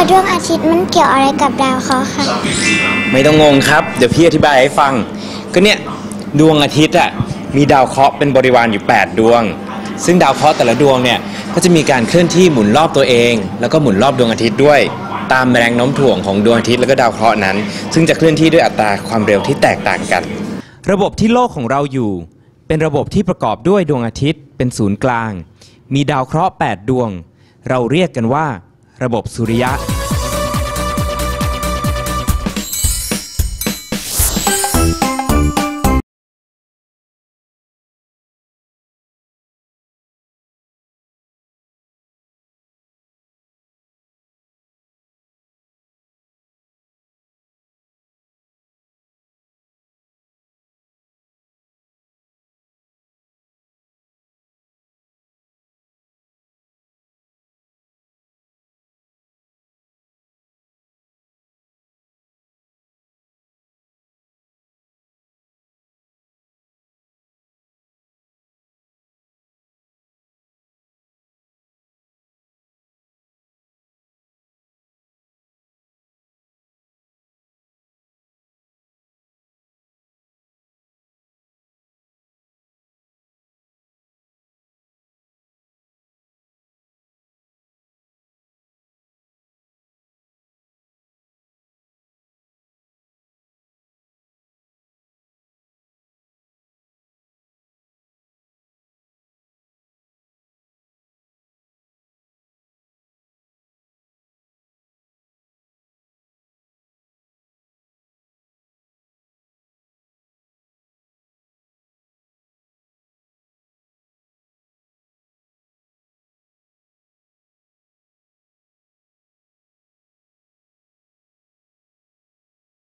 แล้ดวงอาทิตย์มันเกี่ยวอะไรกับดาวเคราะห์คะไม่ต้องงงครับ เดี๋ยวพี่อธิบายให้ฟัง ก็เนี่ยดวงอาทิตย์อะมีดาวเคราะห์เป็นบริวารอยู่ 8 ดวง ซึ่งดาวเคราะห์แต่ละดวงเนี่ยก็จะมีการเคลื่อนที่หมุนรอบตัวเอง แล้วก็หมุนรอบดวงอาทิตย์ด้วย ตามแรงโน้มถ่วงของดวงอาทิตย์แล้วก็ดาวเคราะห์นั้น ซึ่งจะเคลื่อนที่ด้วยอัตราความเร็วที่แตกต่างกัน ระบบที่โลกของเราอยู่ เป็นระบบที่ประกอบด้วยดวงอาทิตย์เป็นศูนย์กลาง มีดาวเคราะห์ 8 ดวง เราเรียกกันว่า ระบบสุริยะ